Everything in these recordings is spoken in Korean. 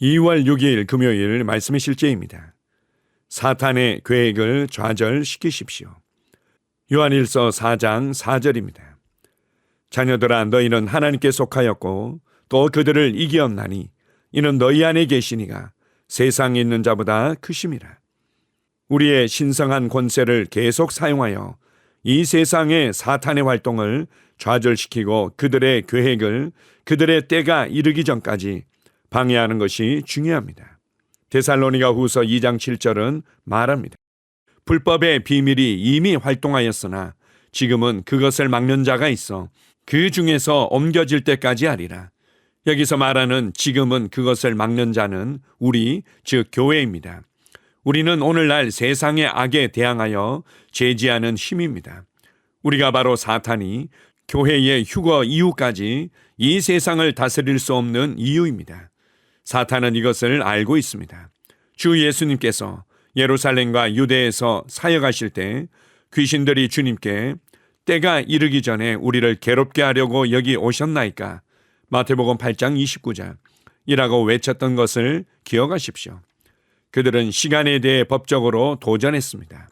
2월 6일 금요일 말씀의 실제입니다. 사탄의 계획을 좌절시키십시오. 요한일서 4장 4절입니다. 자녀들아 너희는 하나님께 속하였고 또 그들을 이기었나니 이는 너희 안에 계시니가 세상에 있는 자보다 크심이라. 우리의 신성한 권세를 계속 사용하여 이 세상의 사탄의 활동을 좌절시키고 그들의 계획을 그들의 때가 이르기 전까지 방해하는 것이 중요합니다. 데살로니가 후서 2장 7절은 말합니다. 불법의 비밀이 이미 활동하였으나 지금은 그것을 막는 자가 있어 그 중에서 옮겨질 때까지 하리라. 여기서 말하는 지금은 그것을 막는 자는 우리, 즉 교회입니다. 우리는 오늘날 세상의 악에 대항하여 제지하는 힘입니다. 우리가 바로 사탄이 교회의 휴거 이후까지 이 세상을 다스릴 수 없는 이유입니다. 사탄은 이것을 알고 있습니다. 주 예수님께서 예루살렘과 유대에서 사역하실 때 귀신들이 주님께 때가 이르기 전에 우리를 괴롭게 하려고 여기 오셨나이까? 마태복음 8장 29절 이라고 외쳤던 것을 기억하십시오. 그들은 시간에 대해 법적으로 도전했습니다.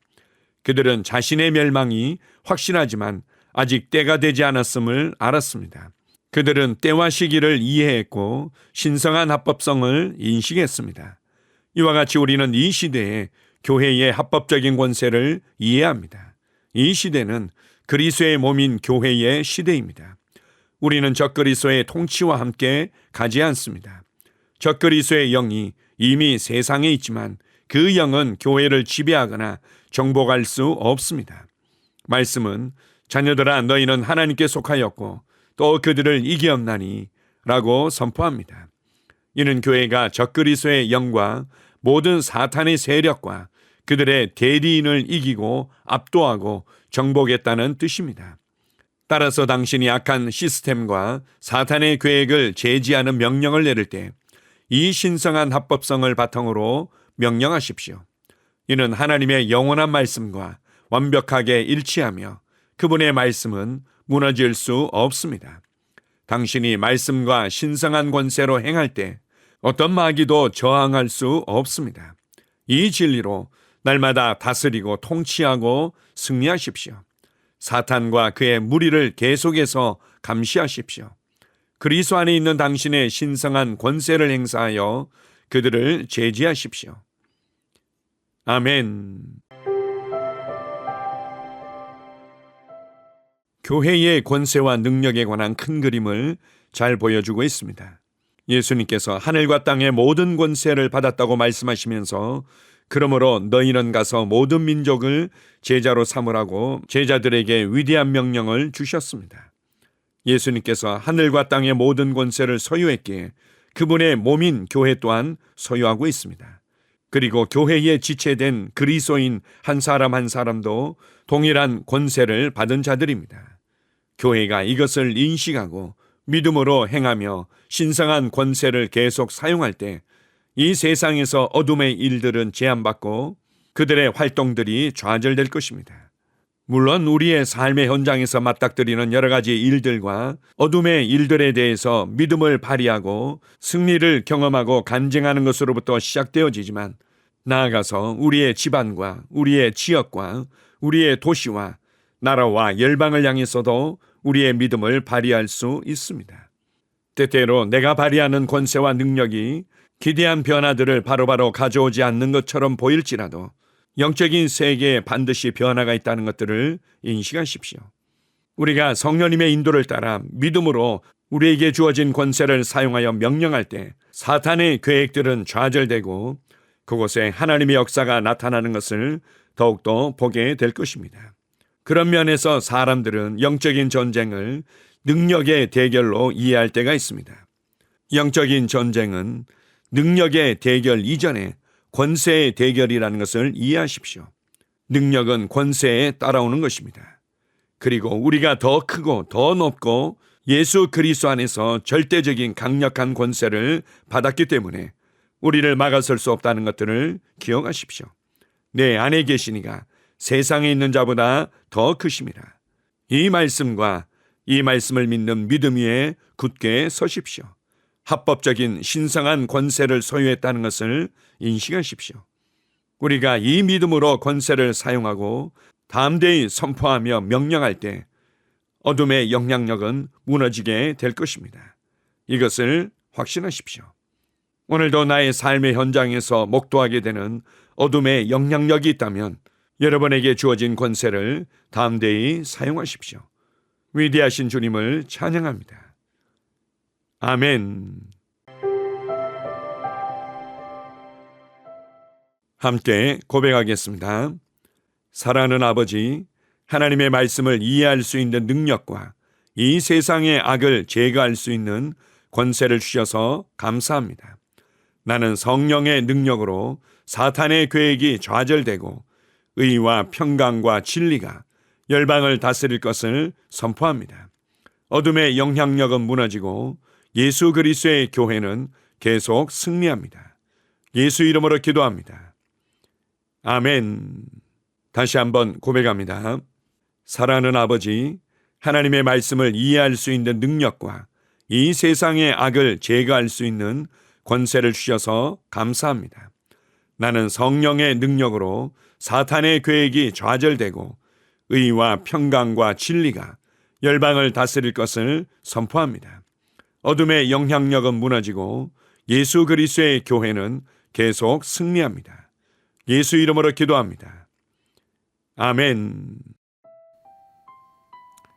그들은 자신의 멸망이 확실하지만 아직 때가 되지 않았음을 알았습니다. 그들은 때와 시기를 이해했고 신성한 합법성을 인식했습니다. 이와 같이 우리는 이 시대에 교회의 합법적인 권세를 이해합니다. 이 시대는 그리스도의 몸인 교회의 시대입니다. 우리는 적그리스도의 통치와 함께 가지 않습니다. 적그리스도의 영이 이미 세상에 있지만 그 영은 교회를 지배하거나 정복할 수 없습니다. 말씀은 자녀들아 너희는 하나님께 속하였고 또 그들을 이기었나니 라고 선포합니다. 이는 교회가 적그리스도의 영과 모든 사탄의 세력과 그들의 대리인을 이기고 압도하고 정복했다는 뜻입니다. 따라서 당신이 악한 시스템과 사탄의 계획을 제지하는 명령을 내릴 때 이 신성한 합법성을 바탕으로 명령하십시오. 이는 하나님의 영원한 말씀과 완벽하게 일치하며 그분의 말씀은 무너질 수 없습니다. 당신이 말씀과 신성한 권세로 행할 때 어떤 마귀도 저항할 수 없습니다. 이 진리로 날마다 다스리고 통치하고 승리하십시오. 사탄과 그의 무리를 계속해서 감시하십시오. 그리스도 안에 있는 당신의 신성한 권세를 행사하여 그들을 제지하십시오. 아멘. 교회의 권세와 능력에 관한 큰 그림을 잘 보여주고 있습니다. 예수님께서 하늘과 땅의 모든 권세를 받았다고 말씀하시면서 그러므로 너희는 가서 모든 민족을 제자로 삼으라고 제자들에게 위대한 명령을 주셨습니다. 예수님께서 하늘과 땅의 모든 권세를 소유했기에 그분의 몸인 교회 또한 소유하고 있습니다. 그리고 교회에 지체된 그리스도인 한 사람 한 사람도 동일한 권세를 받은 자들입니다. 교회가 이것을 인식하고 믿음으로 행하며 신성한 권세를 계속 사용할 때 이 세상에서 어둠의 일들은 제한받고 그들의 활동들이 좌절될 것입니다. 물론 우리의 삶의 현장에서 맞닥뜨리는 여러 가지 일들과 어둠의 일들에 대해서 믿음을 발휘하고 승리를 경험하고 간증하는 것으로부터 시작되어지지만 나아가서 우리의 집안과 우리의 지역과 우리의 도시와 나라와 열방을 향해서도 우리의 믿음을 발휘할 수 있습니다. 때때로 내가 발휘하는 권세와 능력이 기대한 변화들을 바로 바로 가져오지 않는 것처럼 보일지라도 영적인 세계에 반드시 변화가 있다는 것들을 인식하십시오. 우리가 성령님의 인도를 따라 믿음으로 우리에게 주어진 권세를 사용하여 명령할 때 사탄의 계획들은 좌절되고 그곳에 하나님의 역사가 나타나는 것을 더욱더 보게 될 것입니다. 그런 면에서 사람들은 영적인 전쟁을 능력의 대결로 이해할 때가 있습니다. 영적인 전쟁은 능력의 대결 이전에 권세의 대결이라는 것을 이해하십시오. 능력은 권세에 따라오는 것입니다. 그리고 우리가 더 크고 더 높고 예수 그리스도 안에서 절대적인 강력한 권세를 받았기 때문에 우리를 막아설 수 없다는 것들을 기억하십시오. 내 안에 계시니가 세상에 있는 자보다 더 크십니다. 이 말씀과 이 말씀을 믿는 믿음 위에 굳게 서십시오. 합법적인 신성한 권세를 소유했다는 것을 인식하십시오. 우리가 이 믿음으로 권세를 사용하고 담대히 선포하며 명령할 때 어둠의 영향력은 무너지게 될 것입니다. 이것을 확신하십시오. 오늘도 나의 삶의 현장에서 목도하게 되는 어둠의 영향력이 있다면 여러분에게 주어진 권세를 담대히 사용하십시오. 위대하신 주님을 찬양합니다. 아멘. 함께 고백하겠습니다. 사랑하는 아버지, 하나님의 말씀을 이해할 수 있는 능력과 이 세상의 악을 제거할 수 있는 권세를 주셔서 감사합니다. 나는 성령의 능력으로 사탄의 계획이 좌절되고 의와 평강과 진리가 열방을 다스릴 것을 선포합니다. 어둠의 영향력은 무너지고 예수 그리스도의 교회는 계속 승리합니다. 예수 이름으로 기도합니다. 아멘. 다시 한번 고백합니다. 사랑하는 아버지, 하나님의 말씀을 이해할 수 있는 능력과 이 세상의 악을 제거할 수 있는 권세를 주셔서 감사합니다. 나는 성령의 능력으로 사탄의 계획이 좌절되고 의와 평강과 진리가 열방을 다스릴 것을 선포합니다. 어둠의 영향력은 무너지고 예수 그리스도의 교회는 계속 승리합니다. 예수 이름으로 기도합니다. 아멘.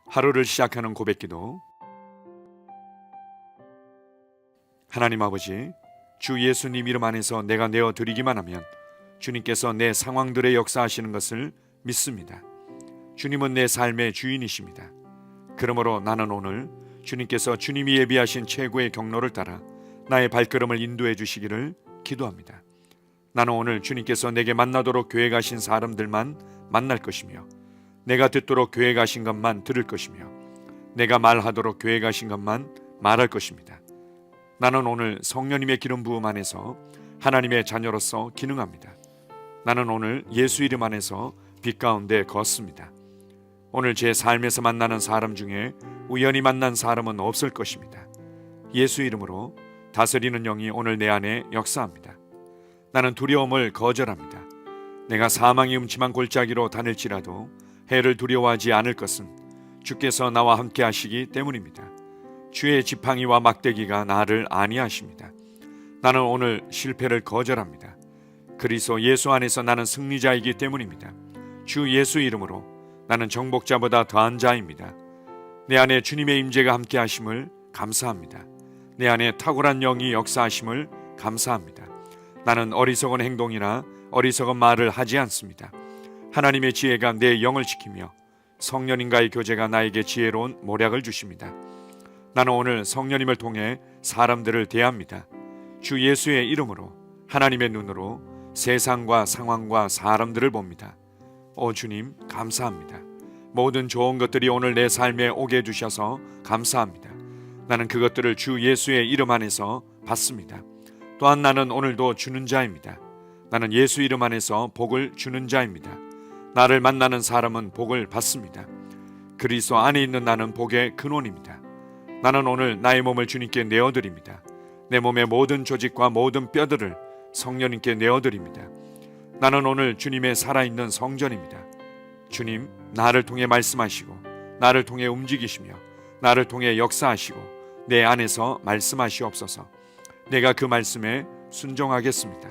하루를 시작하는 고백기도 하나님 아버지 주 예수님 이름 안에서 내가 내어 드리기만 하면 주님께서 내 상황들의 역사하시는 것을 믿습니다. 주님은 내 삶의 주인이십니다. 그러므로 나는 오늘 주님께서 주님이 예비하신 최고의 경로를 따라 나의 발걸음을 인도해 주시기를 기도합니다. 나는 오늘 주님께서 내게 만나도록 계획하신 사람들만 만날 것이며 내가 듣도록 계획하신 것만 들을 것이며 내가 말하도록 계획하신 것만 말할 것입니다. 나는 오늘 성령님의 기름 부음 안에서 하나님의 자녀로서 기능합니다. 나는 오늘 예수 이름 안에서 빛 가운데 걷습니다. 오늘 제 삶에서 만나는 사람 중에 우연히 만난 사람은 없을 것입니다. 예수 이름으로 다스리는 영이 오늘 내 안에 역사합니다. 나는 두려움을 거절합니다. 내가 사망의 음침한 골짜기로 다닐지라도 해를 두려워하지 않을 것은 주께서 나와 함께 하시기 때문입니다. 주의 지팡이와 막대기가 나를 안위하십니다. 나는 오늘 실패를 거절합니다. 그리스도 예수 안에서 나는 승리자이기 때문입니다. 주 예수 이름으로 나는 정복자보다 더한 자입니다. 내 안에 주님의 임재가 함께 하심을 감사합니다. 내 안에 탁월한 영이 역사하심을 감사합니다. 나는 어리석은 행동이나 어리석은 말을 하지 않습니다. 하나님의 지혜가 내 영을 지키며 성령님과의 교제가 나에게 지혜로운 모략을 주십니다. 나는 오늘 성령님을 통해 사람들을 대합니다. 주 예수의 이름으로 하나님의 눈으로 세상과 상황과 사람들을 봅니다. 오 주님 감사합니다. 모든 좋은 것들이 오늘 내 삶에 오게 해주셔서 감사합니다. 나는 그것들을 주 예수의 이름 안에서 받습니다. 또한 나는 오늘도 주는 자입니다. 나는 예수 이름 안에서 복을 주는 자입니다. 나를 만나는 사람은 복을 받습니다. 그리스도 안에 있는 나는 복의 근원입니다. 나는 오늘 나의 몸을 주님께 내어드립니다. 내 몸의 모든 조직과 모든 뼈들을 성령님께 내어드립니다. 나는 오늘 주님의 살아있는 성전입니다. 주님, 나를 통해 말씀하시고, 나를 통해 움직이시며, 나를 통해 역사하시고, 내 안에서 말씀하시옵소서. 내가 그 말씀에 순종하겠습니다.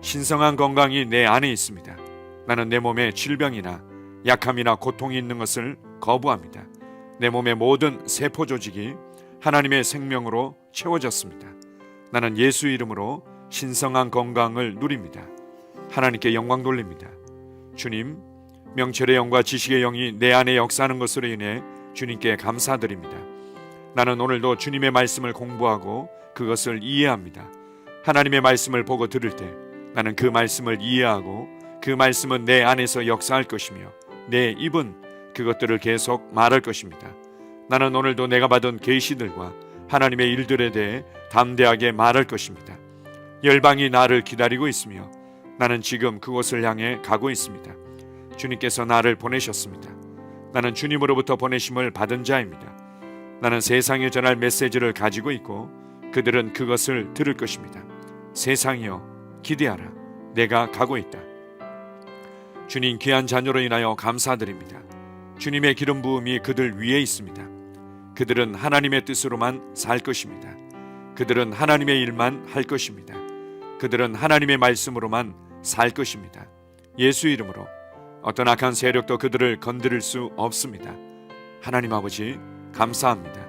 신성한 건강이 내 안에 있습니다. 나는 내 몸에 질병이나 약함이나 고통이 있는 것을 거부합니다. 내 몸의 모든 세포 조직이 하나님의 생명으로 채워졌습니다. 나는 예수 이름으로 신성한 건강을 누립니다. 하나님께 영광 돌립니다. 주님, 명철의 영과 지식의 영이 내 안에 역사하는 것으로 인해 주님께 감사드립니다. 나는 오늘도 주님의 말씀을 공부하고 그것을 이해합니다. 하나님의 말씀을 보고 들을 때 나는 그 말씀을 이해하고 그 말씀은 내 안에서 역사할 것이며 내 입은 그것들을 계속 말할 것입니다. 나는 오늘도 내가 받은 계시들과 하나님의 일들에 대해 담대하게 말할 것입니다. 열방이 나를 기다리고 있으며 나는 지금 그곳을 향해 가고 있습니다. 주님께서 나를 보내셨습니다. 나는 주님으로부터 보내심을 받은 자입니다. 나는 세상에 전할 메시지를 가지고 있고 그들은 그것을 들을 것입니다. 세상이여 기대하라. 내가 가고 있다. 주님 귀한 자녀로 인하여 감사드립니다. 주님의 기름 부음이 그들 위에 있습니다. 그들은 하나님의 뜻으로만 살 것입니다. 그들은 하나님의 일만 할 것입니다. 그들은 하나님의 말씀으로만 살 것입니다. 예수 이름으로 어떤 악한 세력도 그들을 건드릴 수 없습니다. 하나님 아버지 감사합니다.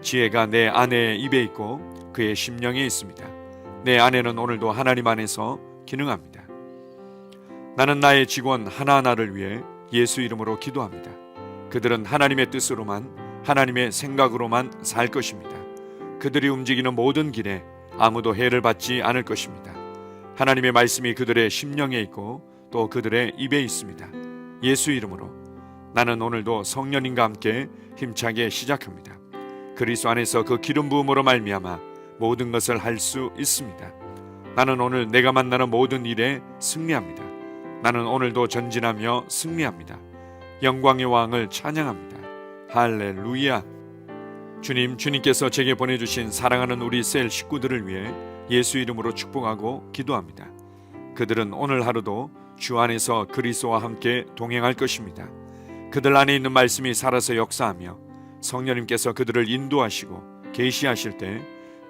지혜가 내 아내의 입에 있고 그의 심령에 있습니다. 내 아내는 오늘도 하나님 안에서 기능합니다. 나는 나의 직원 하나하나를 위해 예수 이름으로 기도합니다. 그들은 하나님의 뜻으로만 하나님의 생각으로만 살 것입니다. 그들이 움직이는 모든 길에 아무도 해를 받지 않을 것입니다. 하나님의 말씀이 그들의 심령에 있고 또 그들의 입에 있습니다. 예수 이름으로 나는 오늘도 성령님과 함께 힘차게 시작합니다. 그리스도 안에서 그 기름 부음으로 말미암아 모든 것을 할 수 있습니다. 나는 오늘 내가 만나는 모든 일에 승리합니다. 나는 오늘도 전진하며 승리합니다. 영광의 왕을 찬양합니다. 할렐루야. 주님, 주님께서 제게 보내주신 사랑하는 우리 셀 식구들을 위해 예수 이름으로 축복하고 기도합니다. 그들은 오늘 하루도 주 안에서 그리스도와 함께 동행할 것입니다. 그들 안에 있는 말씀이 살아서 역사하며 성령님께서 그들을 인도하시고 계시하실 때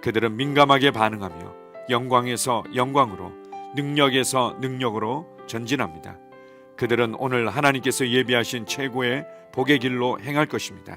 그들은 민감하게 반응하며 영광에서 영광으로 능력에서 능력으로 전진합니다. 그들은 오늘 하나님께서 예비하신 최고의 복의 길로 행할 것입니다.